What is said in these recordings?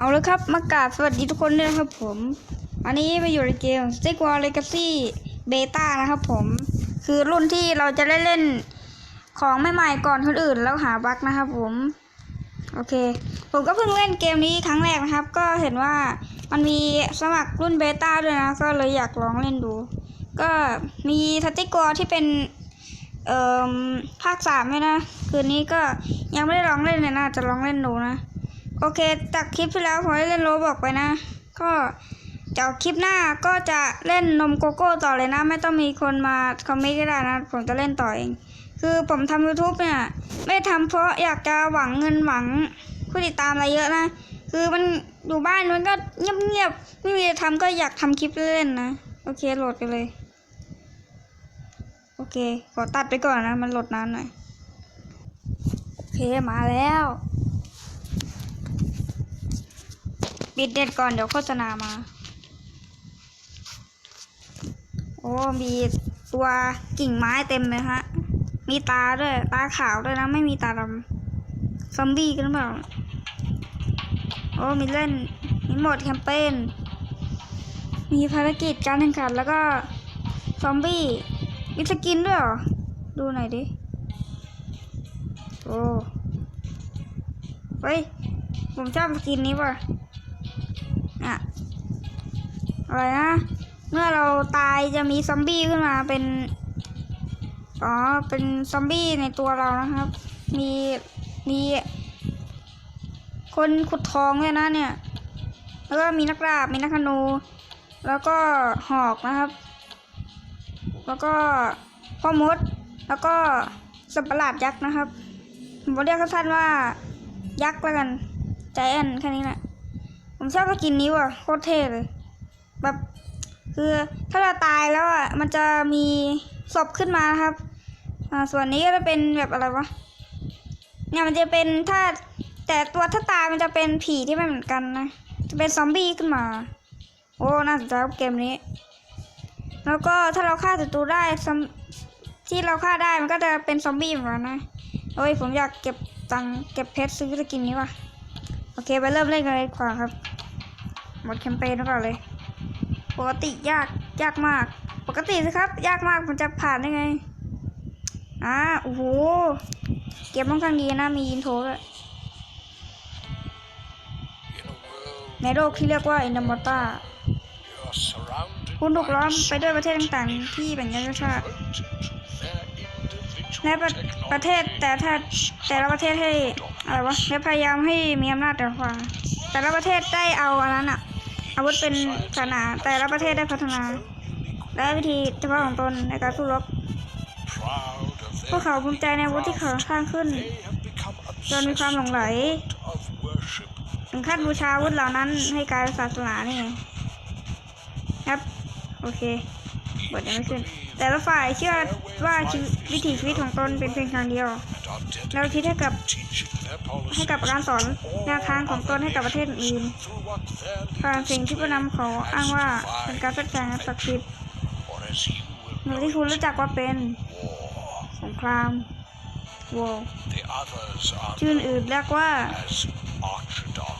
เอาลยครับ มากราบสวัสดีทุกคนด้วยนะครับผม อันนี้มาอยู่ในเกม Stick War Legacy Beta นะครับผม คือรุ่นที่เราจะได้เล่นของใหม่ๆก่อนคนอื่นแล้วหาบั๊กนะครับผม โอเค ผมก็เพิ่งเล่นเกมนี้ครั้งแรกนะครับ ก็เห็นว่ามันมีสมัครรุ่นเบต้าด้วยนะ ก็เลยอยากลองเล่นดู ก็มีสติกอที่เป็นเอ่อภาคสามด้วยนะ คืนนี้ก็ยังไม่ได้ลองเล่นเลยนะ จะลองเล่นดูนะ โอเคจากคลิปที่แล้วผมได้เล่นโรบอกไปนะ ก็จากคลิปหน้าก็จะเล่นนมโกโก้ต่อเลยนะ ไม่ต้องมีคนมาคอมเมนต์ก็ได้นะ ผมจะเล่นต่อเอง คือผมทำ YouTube เนี่ย ไม่ทำเพราะอยากจะหวังเงินหวังผู้ติดตามอะไรเยอะนะ คือมันอยู่บ้านมันก็เงียบๆไม่มีอะไรทำก็อยากทำคลิปเล่นนะ โอเคโหลดไปเลย โอเค ขอตัดไปก่อนนะ มันโหลดนานหน่อย โอเคมาแล้ว ปิดเด็ดก่อนเดี๋ยวโฆษณามา โอ้ มีตัวกิ่งไม้เต็มเลยฮะ มีตาด้วย ตาขาวด้วยนะ ไม่มีตาดำซอมบี้กันหรือเปล่า โอ้ มีเล่น มีโหมดแคมเปญ มีภารกิจการแข่งขันแล้วก็ซอมบี้ มีสกินด้วยเหรอ ดูหน่อยดิ โอ้ เฮ้ย ผมชอบสกินนี้ว่ะ อะอะไรนะ เมื่อเราตายจะมีซอมบี้ขึ้นมาเป็น อ๋อ เป็นซอมบี้ในตัวเรานะครับ มี มี คนขุดทองด้วยนะเนี่ย แล้วก็มีนักดาบ มีนักธนู แล้วก็หอกนะครับ แล้วก็พ่อมด แล้วก็สัตว์ประหลาดยักษ์นะครับผมเรียกสั้นๆว่ายักษ์แล้วกัน ใจแอนแค่นี้แหละ ผมชอบสกินนี้ว่ะโคตรเท่เลย แบบ คือถ้าเราตายแล้วอะมันจะมีศพขึ้นมานะครับ อ่าส่วนนี้ก็จะเป็นแบบอะไรวะเนี่ยมันจะเป็นถ้าแต่ตัวถ้าตายมันจะเป็นผีที่ไม่เหมือนกันนะ จะเป็นซอมบี้ขึ้นมา โอ้น่าสนใจเกมนี้ แล้วก็ถ้าเราฆ่าศัตรูได้ซอมที่เราฆ่าได้มันก็จะเป็นซอมบี้เหมือนกันนะโอ้ยผมอยากเก็บตังเก็บเพชรซื้อสกินนี้ว่ะ อเคไปเริ่มเล่นกันเลยดีกว่าครับ หมดแคมเปญแล้วก่อนเลย ปกติยากยากมาก ปกติสิครับ ยากมากผมจะผ่านได้ไงอ่าโอ้โห เก็บค่อนข้างดีนะ มีอินโทรด้วยในโลกที่เรียกว่าอินดมอต้าคุณถูกล้อมไปด้วยประเทศต่างๆ ที่แบ่งกันชาติในประประเทศแต่ถ้าแต่ละประเทศให้ อะไรวะและพยายามให้มีอำนาจแต่ละฝั่งแต่ละประเทศได้เอาอันนั้นอะอาวุธเป็นศาสนาแต่ละประเทศได้พัฒนา และวิธีเฉพาะของตนในการสู้รบพวกเขาภูมิใจในอาวุธที่เขาสร้างขึ้นจนมีความหลงไหลถึงขั้นบูชาอาวุธเหล่านั้นให้กลายเป็นศาสนานี่ครับโอเคบทยังไม่ขึ้น แต่ละฝ่ายเชื่อว่าวิถีชีวิตของตนเป็นเพียงทางเดียวแล้วคิดให้กับ ให้กับการสอนแนวทางของตนให้กับประเทศอื่นผ่านสิ่งที่ผู้นำเขาอ้างว่าเป็นการจัดการศักดิ์สิทธิ์หรือที่คุณรู้จักว่าเป็นสงครามวอร์ชื่ออื่นเรียกว่า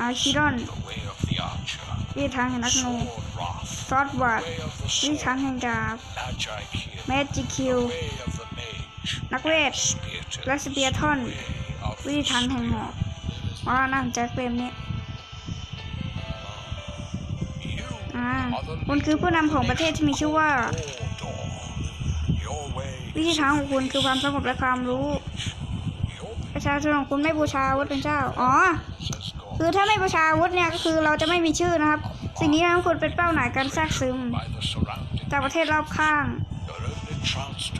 อาร์คิดอนวิธีทางแห่งนักธนูซอสวาดวิธีทางแห่งดาบแมจิคิวนักเวทและสเปียร์ทอน วิธีทางแห่งหอกว่าน่าสนใจเกมนี้อ่าคุณคือผู้นำของประเทศที่มีชื่อว่า วิธีทางของคุณคือความสงบและความรู้ ประชาชนของคุณไม่บูชาวุธเป็นเจ้า อ๋อ คือถ้าไม่บูชาวุธเนี่ยก็คือเราจะไม่มีชื่อนะครับ สิ่งนี้ทำให้คุณเป็นเป้าหมายการแทรกซึม จากประเทศรอบข้าง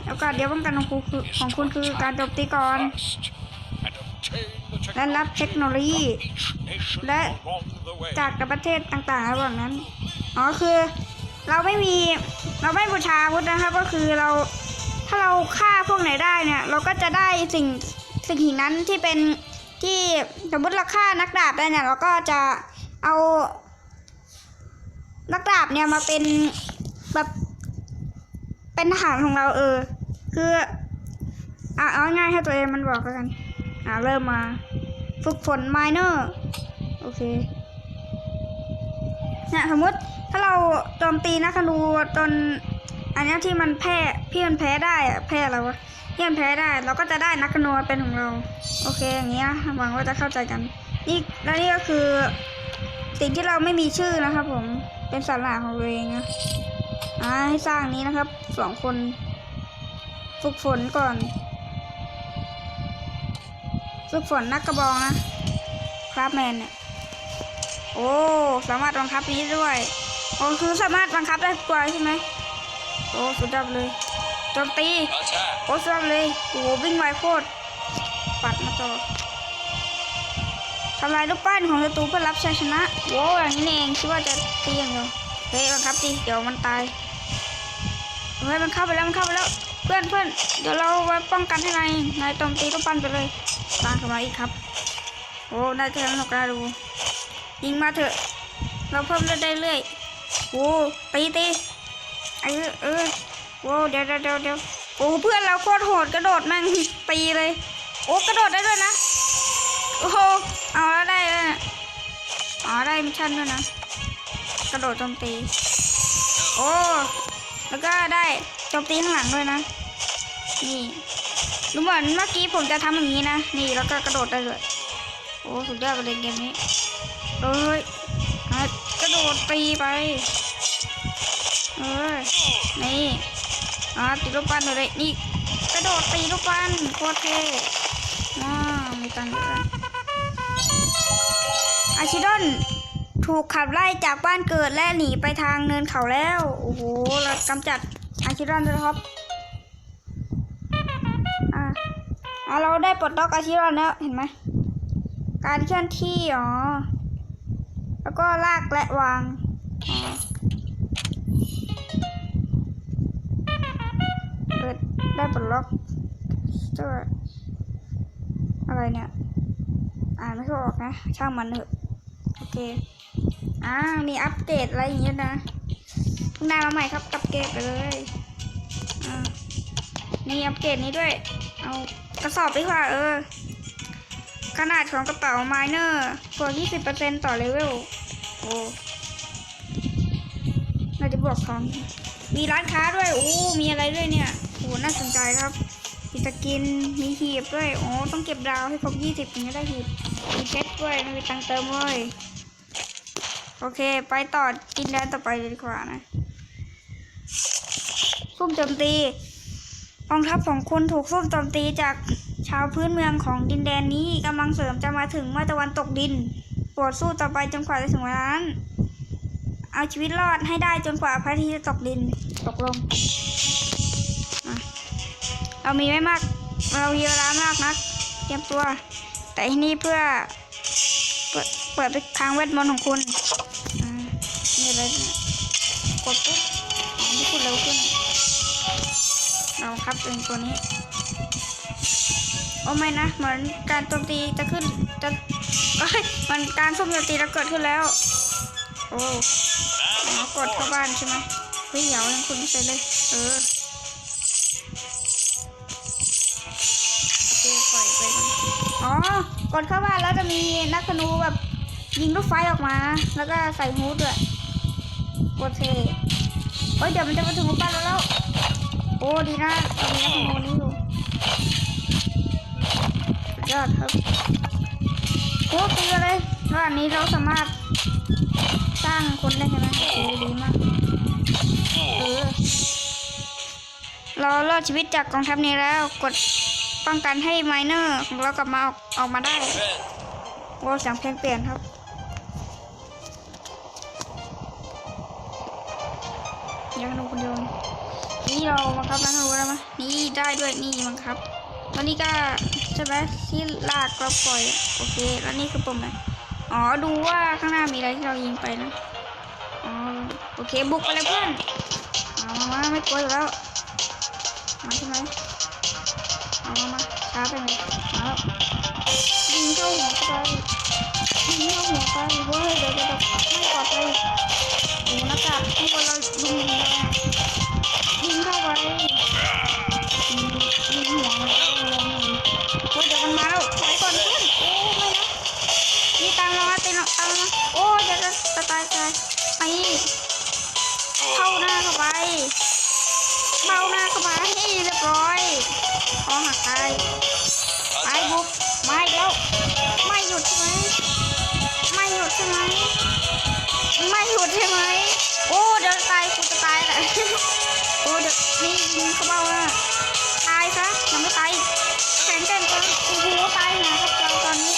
โอกาสเดียวป้องกันของคุณคือของคุณคือการโจมตีก่อน และรับเทคโนโลยี และจากประเทศต่างๆระหว่างนั้น อ๋อคือเราไม่มีเราไม่บูชาอาวุธนะครับก็คือเราถ้าเราฆ่าพวกไหนได้เนี่ย เราก็จะได้สิ่งสิ่งหินนั้นที่เป็นที่สมมติเราฆ่านักดาบได้เนี่ย เราก็จะเอานักดาบเนี่ยมาเป็นแบบเป็นทหารของเราเออ คืออะเอาง่ายให้ตัวเองมันบอกกัน อะเริ่มมา ฝึกฝนไมเนอร์โอเคเนี่ยสมมติถ้าเราโจมตีนักธนูจนอันนี้ที่มันแพ้พี่มันแพ้ได้อะแพ้อะไรวะที่มันแพ้ได้ เราก็จะได้นักธนูเป็นของเรา โอเคอย่างเงี้ยหวังว่าจะเข้าใจกัน นี่และนี่ก็คือสิ่งที่เราไม่มีชื่อนะครับ ผมเป็นสัตว์หลาของตัวเองนะอ่าให้สร้างนี้นะครับสองคนฝึกฝนก่อน ฝึกฝนนักกระบองนะคราฟแมนเนี่ย โอ้ สามารถบังคับนี้ด้วยโอ้คือสามารถบังคับได้ตัวใช่ไหมโอ้สุดยอดเลยโจมตีโอ้สุดยอดเลยโอ้วิ่งไวโคตรปัดมาต่อทำลายรูปปั้นของศัตรูเพื่อรับชัยชนะโว้อย่างนี้เองคิดว่าจะตีอย่างเดียวเฮ้ยบังคับดิเดี๋ยวมันตายเฮ้ยมันเข้าไปแล้วมันเข้าไปแล้ว เพื่อนเพื่อนเดี๋ยวเราไว้ป้องกันให้นายนายโจมตีรูปปั้นไปเลยตามเข้ามาอีกครับ โอ้น่าจะสนุกน่าดูยิงมาเถอะ เราเพิ่มเลือดได้เรื่อยโอ้ตีตีเออเออโอ้เดี๋ยวเดี๋ยวเดี๋ยวโอ้เพื่อนเราโคตรโหดกระโดดแม่งตีเลย โอ้กระโดดได้ด้วยนะโอ้โเอาแล้วได้เลยอ๋อได้มิชชั่นด้วยนะ กระโดดโจมตี โอ้ แล้วก็ได้โจมตีข้างหลังด้วยนะ นี่ดูเหมือนเมื่อกี้ผมจะทำอย่างนี้นะ นี่แล้วก็กระโดดได้เลยโอ้สุดยอดไปเลยเกมนี้เอ้ยกระโดดตีไปเอ้ยนี่อะตีลูกปั้นเลยนี่กระโดดตีลูกปั้นโคตรเท่ว้าวมีตังค์เยอะอาชิดอน ถูกขับไล่จากบ้านเกิดและหนีไปทางเนินเขาแล้ว โอ้โหเรากำจัดอาชิดอนเลยครับอะอะเราได้ปลดล็อกอาชิดอนแล้วเห็นไหม การเคลื่อนที่อ๋อ แล้วก็ลากและวางอ๋อเปิดได้ปลดล็อกเจ้าอะไรเนี่ย อ่านไม่ค่อยออกนะ ช่างมันเถอะ โอเค อ่า มีอัปเกรดอะไรอย่างเงี้ยนะเพิ่งได้มาใหม่ครับอัปเกรดไปเลยอ่านี่อัปเกรดนี้ด้วย เอากระสอบดีกว่าเออ ขนาดของกระเป๋าไมเนอร์บวก20%ต่อเลเวล โอ้เราจะบวกของ มีร้านค้าด้วย โอ้ มีอะไรด้วยเนี่ยโอ้น่าสนใจครับมีสกิน มีหีบด้วย โอ้ ต้องเก็บดาวให้ครบ20ถึงจะได้หีบ มีเพชรด้วยไม่มีตังค์เติมเลยโอเค ไปต่อกินแดนต่อไปเลยดีกว่านะซุ่มโจมตีกองทัพของคุณถูกซุ่มโจมตีจากชาวพื้นเมืองของดินแดนนี้กำลังเสริมจะมาถึงเมื่อตะวันตกดินโปรดสู้ต่อไปจนกว่าจะถึงวันนั้นเอาชีวิตรอดให้ได้จนกว่าพระอาทิตย์จะตกดินตกลงอะเรามีไม่มาก เรามีเวลามากนัก เตรียมตัว แต่ที่นี่เพื่อ เปิดเปิดไปทางเวทมนต์ของคุณนี่เลยกดปุ๊บที่คุณเร็วขึ้นเราครับเป็นตัวนี้ โอ้ไม่นะเหมือนการโจมตีจะขึ้นจะเอ้ยมันการสุ่มโจมตีจะเกิดขึ้นแล้ว โอ้อ๋อกดเข้าบ้านใช่ไหมเฮ้ยเดี๋ยวยังคุณไม่เสร็จเลย เออ อนอ๋อกดเข้าบ้านแล้วจะมีนักธนูแบบยิงลูกไฟออกมา แล้วก็ใส่ฮูดด้วยโคตรเท่เฮ้ยเดี๋ยวมันจะมาถึงบ้านเราแล้ว โอ้ดีนะมีนักธนูนี้อยู่ยอดครับโอ้ตีเลยระหว่างนี้เราสามารถสร้างคนได้ใช่ไหมโอ้ดีมากเออเรารอดชีวิตจากกองทัพนี้แล้วกด ป้องกันให้ไมเนอร์ของเรากลับมาออกออกมาได้เพ่นโอ้เสียงเพลงเปลี่ยนครับยังดูคนเดียวนี่เราบังคับนักธนูได้ไหมนี่ได้ด้วยนี่บังคับแล้วนี่ก็ใช่ไหมที่ลากเราปล่อยโอเค แล้วนี่คือปุ่มไหนอ๋อดูว่าข้างหน้ามีอะไรที่เรายิงไปนะอ๋อโอเคบุกไปเลยเพื่อนมามาไม่กลัวอยู่แล้วมาใช่ไหม ช้าไปไหมครับยิงเข้าหัวไปยิงเข้าหัวไปเว้ยเดี๋ยวจะแบบไม่ปลอดภัยโอ้หน้ากากข้างบนเรายิงเลย ใช่ไหมไม่หยุดใช่ไหมโอ้เดี๋ยวตายกูจะตายแหละโอ้เดี๋ยวนี่ยิงเข้าเบ้าหน้าตายซะยังไม่ตายแข็งแกร่งจังโอ้โหตายนะครับเราตอนนี้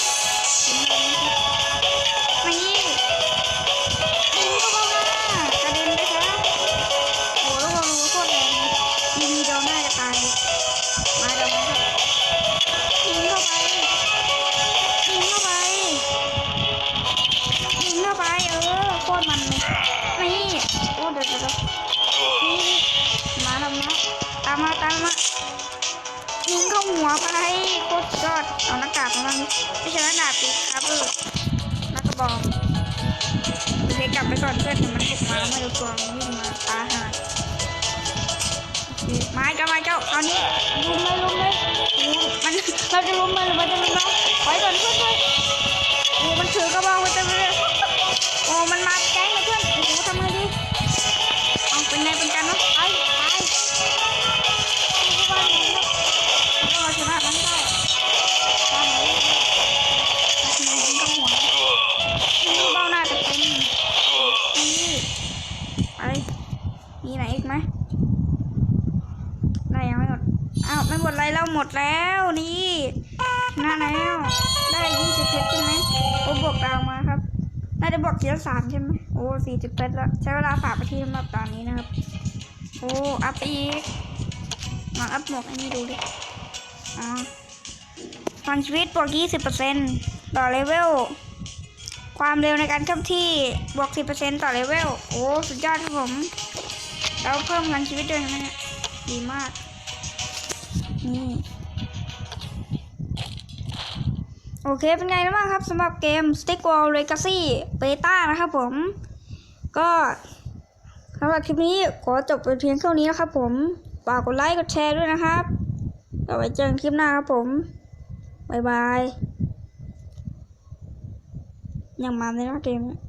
กลับไปก่อนเพื่อนมันบุกมาแล้วไม่รู้ตัวมันวิ่งมาตาหายโอเคไม้กับไม้เจ้าตอนนี้ลุมเลยลุมเลยโอ้มันเราจะลุมมันหรือมันจะลุมเราไว้ก่อนเพื่อนเพื่อนโอ้มันถือกระบองมันจะเลยโอ้มันมา น่าจะบอกทีละสามใช่ไหมโอ้สี่สิบเพชรแล้ว ใช้เวลาฝากไปที่สำหรับตอนนี้นะครับ โอ้อัพอีกลองอัพหมวกอันนี้ดูดิอ๋อพลังชีวิตบวกยี่สิบเปอร์เซ็นต์ต่อเลเวล ความเร็วในการเคลื่อนที่บวกสิบเปอร์เซ็นต์ต่อเลเวล โอ้ สุดยอดครับผมแล้วเพิ่มพลังชีวิตด้วยนะเนี่ย ดีมาก นี่ โอเคเป็นไงบ้างครับสำหรับเกม Stick Wall Legacy Beta นะครับผม ก็สำหรับคลิปนี้ขอจบไปเพียงเท่านี้นะครับผมฝากกดไลค์กดแชร์ด้วยนะครับเอาไว้เจอกันคลิปหน้าครับผม บ๊ายบาย ยังมาในหน้าเกมเนี่ย